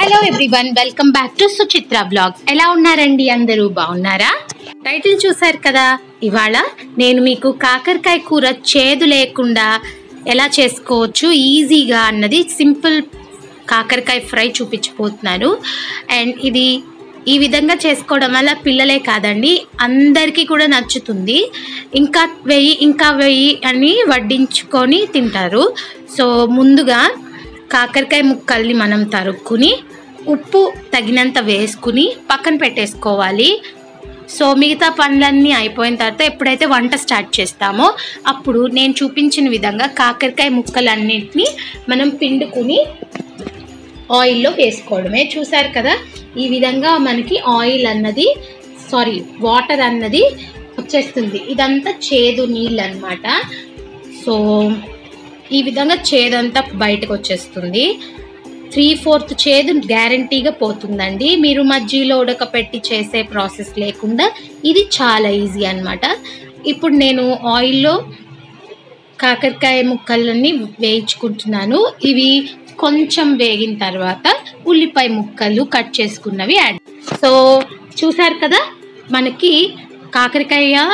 Hello everyone welcome back to Suchitra blogs ఎలా ఉన్నారండి అందరూ? బాగున్నారా? టైటిల్ చూసారు కదా? ఇవాళ నేను మీకు కాకరకాయ కూర చేదు లేకుండా ఎలా చేసుకోవచ్చు ఈజీగా అన్నది సింపుల్ కాకరకాయ ఫ్రై చూపించిపోతున్నాను. అండ్ ఇది ఈ విధంగా చేసుకోవడం వల్ల పిల్లలే కాదండి అందరికీ కూడా నచ్చుతుంది. ఇంకా వెయ్యి ఇంకా వెయ్యి అని వడ్డించుకొని తింటారు. సో ముందుగా కాకరకాయ ముక్కల్ని మనం తరుక్కుని ఉప్పు తగినంత వేసుకుని పక్కన పెట్టేసుకోవాలి. సో మిగతా పనులన్నీ అయిపోయిన తర్వాత ఎప్పుడైతే వంట స్టార్ట్ చేస్తామో అప్పుడు నేను చూపించిన విధంగా కాకరకాయ ముక్కలన్నింటినీ మనం పిండుకుని ఆయిల్లో వేసుకోవడమే. చూసారు కదా ఈ విధంగా మనకి ఆయిల్ అన్నది సారీ వాటర్ అన్నది వచ్చేస్తుంది. ఇదంతా చేదు నీళ్ళు అనమాట సో ఈ విధంగా చేదంతా బయటకు వచ్చేస్తుంది. త్రీ ఫోర్త్ చేదు గ్యారంటీగా పోతుందండి. మీరు మజ్జీలో ఉడకపెట్టి చేసే ప్రాసెస్ లేకుండా ఇది చాలా ఈజీ అన్నమాట. ఇప్పుడు నేను ఆయిల్లో కాకరకాయ ముక్కలన్నీ వేయించుకుంటున్నాను. ఇవి కొంచెం వేగిన తర్వాత ఉల్లిపాయ ముక్కలు కట్ చేసుకున్నవి యాడ్ సో చూసారు కదా? మనకి కాకరకాయ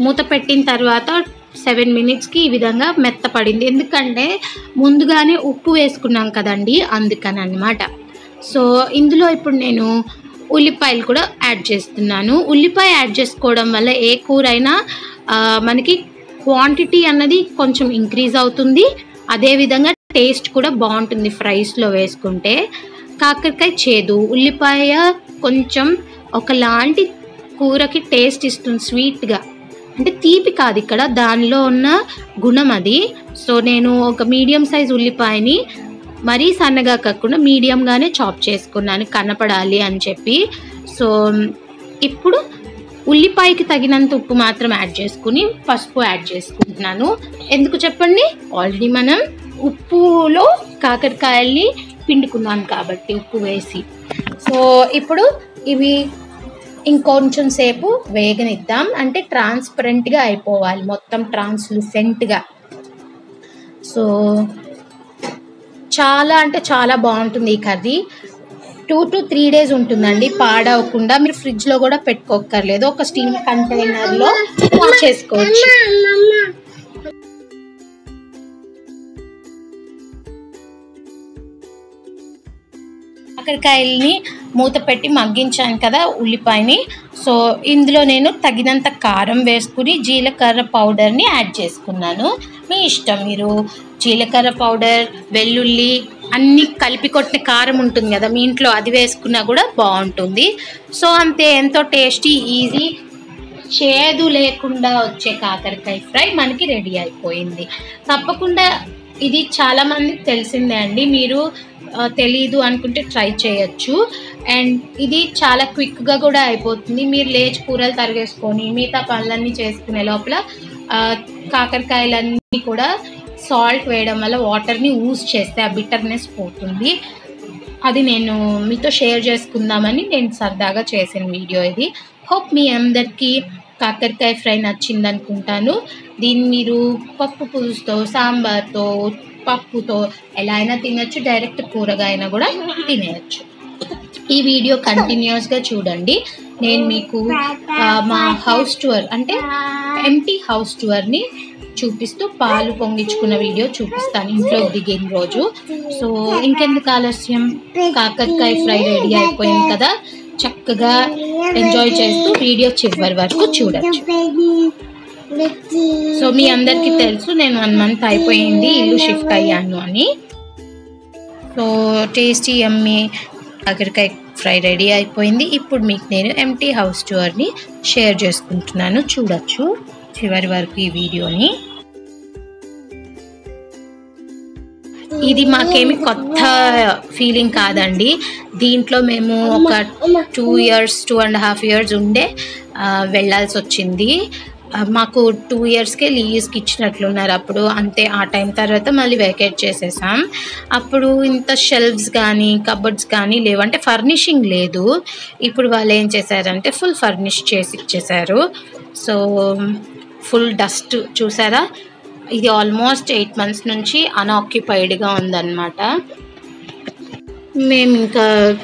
మూత పెట్టిన తర్వాత సెవెన్ మినిట్స్కి ఈ విధంగా మెత్తపడింది. ఎందుకంటే ముందుగానే ఉప్పు వేసుకున్నాం కదండి అందుకని అనమాట సో ఇందులో ఇప్పుడు నేను ఉల్లిపాయలు కూడా యాడ్ చేస్తున్నాను. ఉల్లిపాయ యాడ్ చేసుకోవడం వల్ల ఏ కూర అయినా మనకి క్వాంటిటీ అన్నది కొంచెం ఇంక్రీజ్ అవుతుంది. అదేవిధంగా టేస్ట్ కూడా బాగుంటుంది ఫ్రైస్లో వేసుకుంటే. కాకరకాయ చేదు ఉల్లిపాయ కొంచెం ఒకలాంటి కూరకి టేస్ట్ ఇస్తుంది స్వీట్గా. అంటే తీపి కాదు ఇక్కడ దానిలో ఉన్న గుణం అది. సో నేను ఒక మీడియం సైజ్ ఉల్లిపాయని మరీ సన్నగా కాకుండా మీడియంగానే చాప్ చేసుకున్నాను కనపడాలి అని చెప్పి. సో ఇప్పుడు ఉల్లిపాయకి తగినంత ఉప్పు మాత్రం యాడ్ చేసుకుని పసుపు యాడ్ చేసుకుంటున్నాను. ఎందుకు చెప్పండి? ఆల్రెడీ మనం ఉప్పులో కాకరకాయల్ని పిండుకున్నాను కాబట్టి ఉప్పు వేసి. సో ఇప్పుడు ఇవి ఇంకొంచెం సేపు వేగనిద్దాం. అంటే ట్రాన్స్పరెంట్గా అయిపోవాలి. మొత్తం ట్రాన్స్లుసెంట్గా సో చాలా అంటే చాలా బాగుంటుంది ఈ curry. Two to three days ఉంటుందండి. పాడవకుండా మీరు ఫ్రిడ్జ్లో కూడా పెట్టుకోక్కర్లేదు. ఒక స్టీల్ కంటైనర్లో చేసుకోవచ్చు. కాకరకాయల్ని మూత పెట్టి మగ్గించాను కదా ఉల్లిపాయని. సో ఇందులో నేను తగినంత కారం వేసుకుని జీలకర్ర పౌడర్ని యాడ్ చేసుకున్నాను. మీ ఇష్టం మీరు. జీలకర్ర పౌడర్ వెల్లుల్లి అన్నీ కలిపి కొట్టిన కారం ఉంటుంది కదా మీ ఇంట్లో అది వేసుకున్నా కూడా బాగుంటుంది. సో అంతే ఎంతో టేస్టీ ఈజీ చేదు లేకుండా వచ్చే కాకరకాయ ఫ్రై మనకి రెడీ అయిపోయింది. తప్పకుండా ఇది చాలామందికి తెలిసిందే అండి. మీరు తెలీదు అనుకుంటే ట్రై చేయొచ్చు. అండ్ ఇది చాలా క్విక్గా కూడా అయిపోతుంది. మీరు లేచి కూరలు తరిగేసుకొని మిగతా పనులన్నీ చేసుకునే లోపల కాకరకాయలన్నీ కూడా సాల్ట్ వేయడం వల్ల వాటర్ని ఊజ్ చేస్తే ఆ బిటర్నెస్ పోతుంది. అది నేను మీతో షేర్ చేసుకుందామని నేను సరదాగా చేసిన వీడియో ఇది. హోప్ మీ అందరికీ కాకరకాయ ఫ్రై నచ్చింది అనుకుంటాను దీన్ని మీరు పప్పు పులుసుతో సాంబార్తో పప్పుతో ఎలా అయినా తినచ్చు డైరెక్ట్ కూరగాయన కూడా తినేయచ్చు. ఈ వీడియో కంటిన్యూస్గా చూడండి. నేను మీకు మా హౌస్ టూర్ అంటే ఎంటీ హౌస్ టూర్ని చూపిస్తూ పాలు పొంగించుకున్న వీడియో చూపిస్తాను ఇంట్లో దిగిన రోజు. సో ఇంకెందుకు ఆలస్యం? కాకరకాయ ఫ్రై రెడీ అయిపోయింది కదా. చక్కగా ఎంజాయ్ చేస్తూ వీడియో చివరి వరకు చూడొచ్చు. సో మీ అందరికీ తెలుసు నేను వన్ మంత్ అయిపోయింది ఇల్లు షిఫ్ట్ అయ్యాను అని. సో టేస్టీ ఎమ్మి కాకరకాయ ఫ్రై రెడీ అయిపోయింది. ఇప్పుడు మీకు నేను ఎంటీ హౌస్ టూర్ని షేర్ చేసుకుంటున్నాను. చూడొచ్చు చివరి వరకు ఈ వీడియోని. ఇది మాకేమి కొత్త ఫీలింగ్ కాదండి. దీంట్లో మేము ఒక two years two and half years ఉండే వెళ్ళాల్సి వచ్చింది. మాకు టూ ఇయర్స్కే లీవ్స్కి ఇచ్చినట్లున్నారు. అప్పుడు అంతే ఆ టైం తర్వాత మళ్ళీ వెకేట్ చేసేసాం. అప్పుడు ఇంత షెల్ఫ్స్ కానీ కబర్డ్స్ కానీ లేవు. అంటే ఫర్నిషింగ్ లేదు. ఇప్పుడు వాళ్ళు ఏం చేశారంటే ఫుల్ ఫర్నిష్ చేసి ఇచ్చేసారు. సో ఫుల్ డస్ట్ చూసారా? ఇది ఆల్మోస్ట్ ఎయిట్ మంత్స్ నుంచి అన్ఆక్యుపైడ్గా ఉందన్నమాట. మేము ఇంకా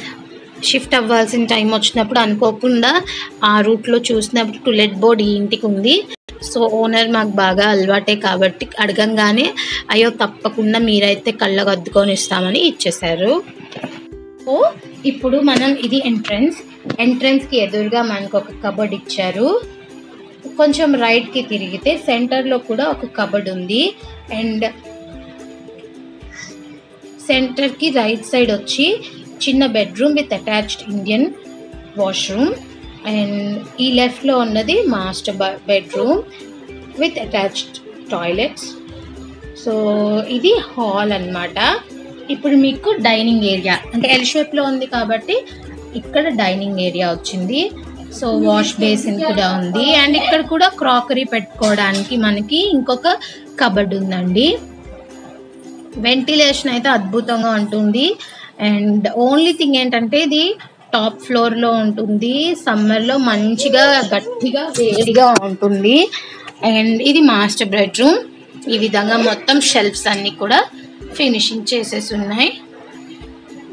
షిఫ్ట్ అవ్వాల్సిన టైం వచ్చినప్పుడు అనుకోకుండా ఆ రూట్లో చూసినప్పుడు టులెట్ బోర్డ్ ఈ ఇంటికి ఉంది. సో ఓనర్ మాకు బాగా అలవాటే కాబట్టి అడగంగానే అయ్యో తప్పకుండా మీరైతే కళ్ళకు అద్దుకొని ఇస్తామని ఇచ్చేశారు. సో ఇప్పుడు మనం ఇది ఎంట్రన్స్. ఎంట్రన్స్కి ఎదురుగా మనకు ఒక కబర్డ్ ఇచ్చారు. కొంచెం రైట్కి తిరిగితే సెంటర్లో కూడా ఒక కబర్డ్ ఉంది. అండ్ సెంటర్కి రైట్ సైడ్ వచ్చి చిన్న bedroom with attached Indian washroom and ఈ లెఫ్ట్లో ఉన్నది master bedroom with attached toilets so ఇది హాల్ అన్నమాట. ఇప్పుడు మీకు డైనింగ్ ఏరియా అంటే ఎల్ షేప్లో ఉంది కాబట్టి ఇక్కడ డైనింగ్ ఏరియా వచ్చింది. సో వాష్ బేసిన్ కూడా ఉంది. అండ్ ఇక్కడ కూడా క్రాకరీ పెట్టుకోవడానికి మనకి ఇంకొక కబడ్ ఉందండి. వెంటిలేషన్ అయితే అద్భుతంగా ఉంటుంది. అండ్ ఓన్లీ థింగ్ ఏంటంటే ఇది టాప్ ఫ్లోర్లో ఉంటుంది. సమ్మర్లో మంచిగా గట్టిగా వేడిగా ఉంటుంది. అండ్ ఇది మాస్టర్ బెడ్రూమ్ ఈ విధంగా మొత్తం షెల్ఫ్స్ అన్నీ కూడా ఫినిషింగ్ చేసేసి ఉన్నాయి.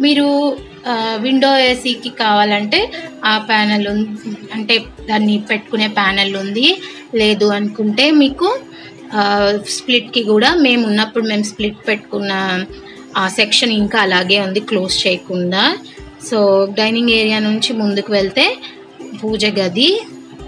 మీరు విండో ఏసీకి కావాలంటే ఆ ప్యానెల్ అంటే దాన్ని పెట్టుకునే ప్యానెల్ ఉంది. లేదు అనుకుంటే మీకు స్ప్లిట్కి కూడా మేము ఉన్నప్పుడు మేము స్ప్లిట్ పెట్టుకున్న ఆ సెక్షన్ ఇంకా అలాగే ఉంది క్లోజ్ చేయకుండా. సో డైనింగ్ ఏరియా నుంచి ముందుకు వెళ్తే పూజ గది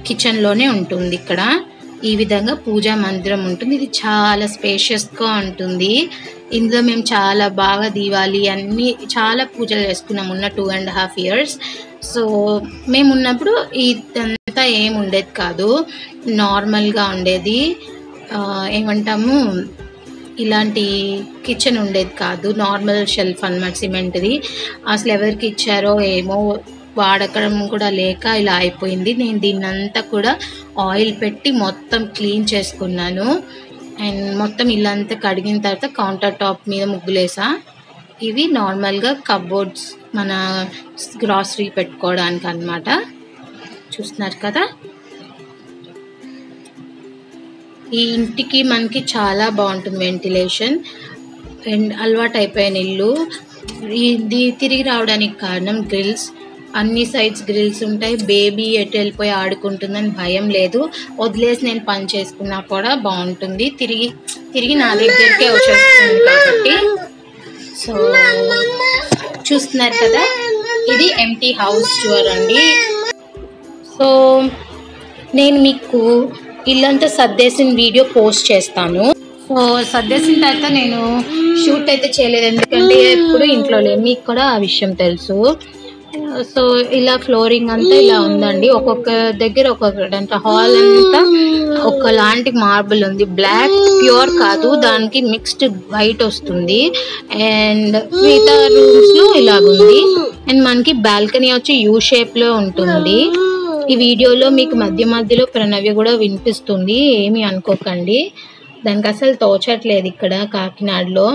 కిచెన్లోనే ఉంటుంది ఇక్కడ. ఈ విధంగా పూజా మందిరం ఉంటుంది. ఇది చాలా స్పేషియస్గా ఉంటుంది. ఇందులో మేము చాలా బాగా దీవాలి అన్ని చాలా పూజలు చేసుకున్నాము ఉన్న two and half years so మేము ఉన్నప్పుడు ఇదంతా ఏం ఉండేది కాదు. నార్మల్గా ఉండేది. ఏమంటాము? ఇలాంటి కిచెన్ ఉండేది కాదు. నార్మల్ షెల్ఫ్ అన్నమాట సిమెంట్ది. అసలు ఎవరికి ఇచ్చారో ఏమో వాడకడం కూడా లేక ఇలా అయిపోయింది. నేను దీన్నంతా కూడా ఆయిల్ పెట్టి మొత్తం క్లీన్ చేసుకున్నాను. అండ్ మొత్తం ఇల్లంతా కడిగిన తర్వాత కౌంటర్ టాప్ మీద ముగ్గులేసా. ఇవి నార్మల్గా కబోర్డ్స్ మన గ్రాసరీ పెట్టుకోవడానికి అన్నమాట చూస్తున్నారు కదా? ఈ ఇంటికి మనకి చాలా బాగుంటుంది వెంటిలేషన్. అండ్ అలవాటు అయిపోయిన ఇల్లు ఇది తిరిగి రావడానికి కారణం గ్రిల్స్. అన్ని సైడ్స్ గ్రిల్స్ ఉంటాయి. బేబీ ఎటు వెళ్ళిపోయి ఆడుకుంటుందని భయం లేదు. వదిలేసి నేను పని చేసుకున్నా కూడా బాగుంటుంది. తిరిగి తిరిగి నా దగ్గరికే వచ్చేస్తుంది కాబట్టి. సో చూస్తున్నారు కదా? ఇది ఎంటీ హౌస్ టూర్ అండి. సో నేను మీకు ఇల్లంతా సర్దేసిన వీడియో పోస్ట్ చేస్తాను. సో సర్దేసిన తర్వాత నేను షూట్ అయితే చేయలేదు. ఎందుకంటే ఎప్పుడు ఇంట్లో లేదు మీకు కూడా ఆ విషయం తెలుసు. సో ఇలా ఫ్లోరింగ్ అంతా ఇలా ఉందండి. ఒక్కొక్క దగ్గర ఒక్కొక్కటి అంటే హాల్ అంతా ఒకలాంటి మార్బుల్ ఉంది. బ్లాక్ ప్యూర్ కాదు. దానికి మిక్స్డ్ వైట్ వస్తుంది. అండ్ మిగతా రూమ్స్లో ఇలాగుంది. అండ్ మనకి బాల్కనీ వచ్చి యూ షేప్లో ఉంటుంది. ఈ వీడియోలో మీకు మధ్య మధ్యలో ప్రణవ్య కూడా వినిపిస్తుంది ఏమీ అనుకోకండి. దానికి అసలు తోచట్లేదు ఇక్కడ కాకినాడలో.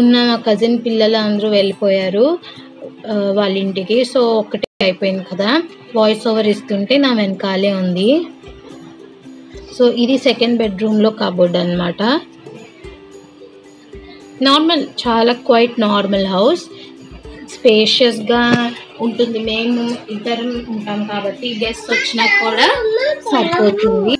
ఉన్న కజిన్ పిల్లలు అందరూ వెళ్ళిపోయారు వాళ్ళ ఇంటికి. సో ఒకటే అయిపోయింది కదా. వాయిస్ ఓవర్ ఇస్తుంటే నా వెనకాలే ఉంది. సో ఇది సెకండ్ బెడ్రూమ్లో కబోర్డ్ అనమాట నార్మల్ చాలా క్వైట్ నార్మల్ హౌస్ స్పేషియస్గా ఉంటుంది. మేము ఇద్దరం ఉంటాం కాబట్టి గెస్ట్ వచ్చినా కూడా సరిపోతుంది.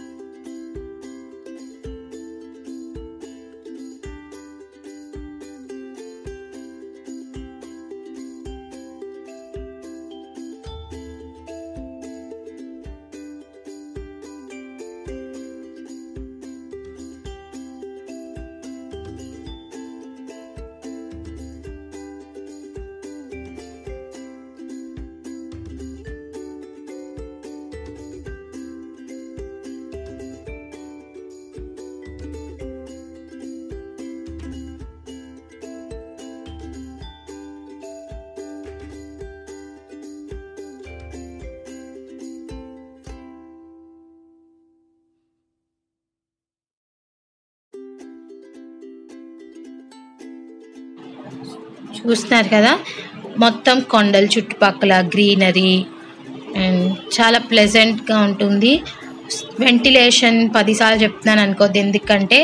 చూస్తున్నారు కదా మొత్తం కొండలు చుట్టుపక్కల గ్రీనరీ అండ్ చాలా ప్లెజెంట్గా ఉంటుంది. వెంటిలేషన్ పదిసార్లు చెప్తున్నాను అనుకోద్ది. ఎందుకంటే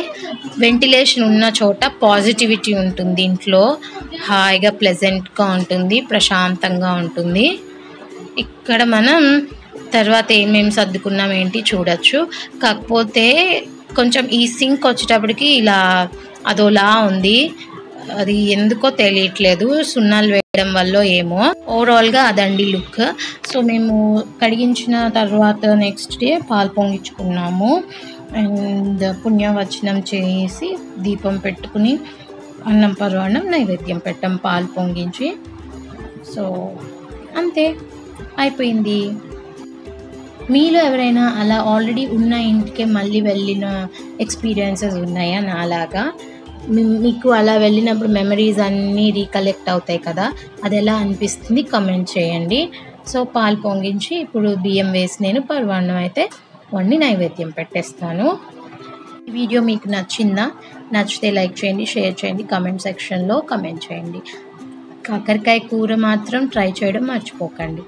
వెంటిలేషన్ ఉన్న చోట పాజిటివిటీ ఉంటుంది ఇంట్లో. హాయిగా ప్లెజెంట్గా ఉంటుంది ప్రశాంతంగా ఉంటుంది. ఇక్కడ మనం తర్వాత ఏమేమి సర్దుకున్నాం ఏంటి చూడొచ్చు. కాకపోతే కొంచెం ఈ సింక్ వచ్చేటప్పటికి ఇలా అదోలా ఉంది. అది ఎందుకో తెలియట్లేదు. సున్నాలు వేయడం వల్ల ఏమో. ఓవరాల్గా అదండి లుక్. సో మేము కడిగించిన తర్వాత నెక్స్ట్ డే పాలు పొంగించుకున్నాము. అండ్ పుణ్యవచనం చేసి దీపం పెట్టుకుని అన్నం పర్వాణం నైవేద్యం పెట్టాం పాలు పొంగించి. సో అంతే. అయిపోయింది. మీలో ఎవరైనా అలా ఆల్రెడీ ఉన్న ఇంటికే మళ్ళీ వెళ్ళిన ఎక్స్పీరియన్సెస్ ఉన్నాయా నాలాగా? మీకు అలా వెళ్ళినప్పుడు మెమరీస్ అన్నీ రీకలెక్ట్ అవుతాయి కదా? అది ఎలా అనిపిస్తుంది? కమెంట్ చేయండి. సో పాలు పొంగించి ఇప్పుడు బియ్యం వేసి నేను పర్వాణం అయితే వండి నైవేద్యం పెట్టేస్తాను. ఈ వీడియో మీకు నచ్చిందా? నచ్చితే లైక్ చేయండి షేర్ చేయండి కమెంట్ సెక్షన్లో కమెంట్ చేయండి. కాకరకాయ కూర మాత్రం ట్రై చేయడం మర్చిపోకండి.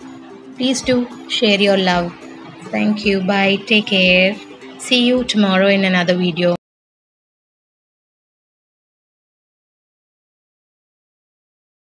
Please to share your love thank you bye take care see you tomorrow in another video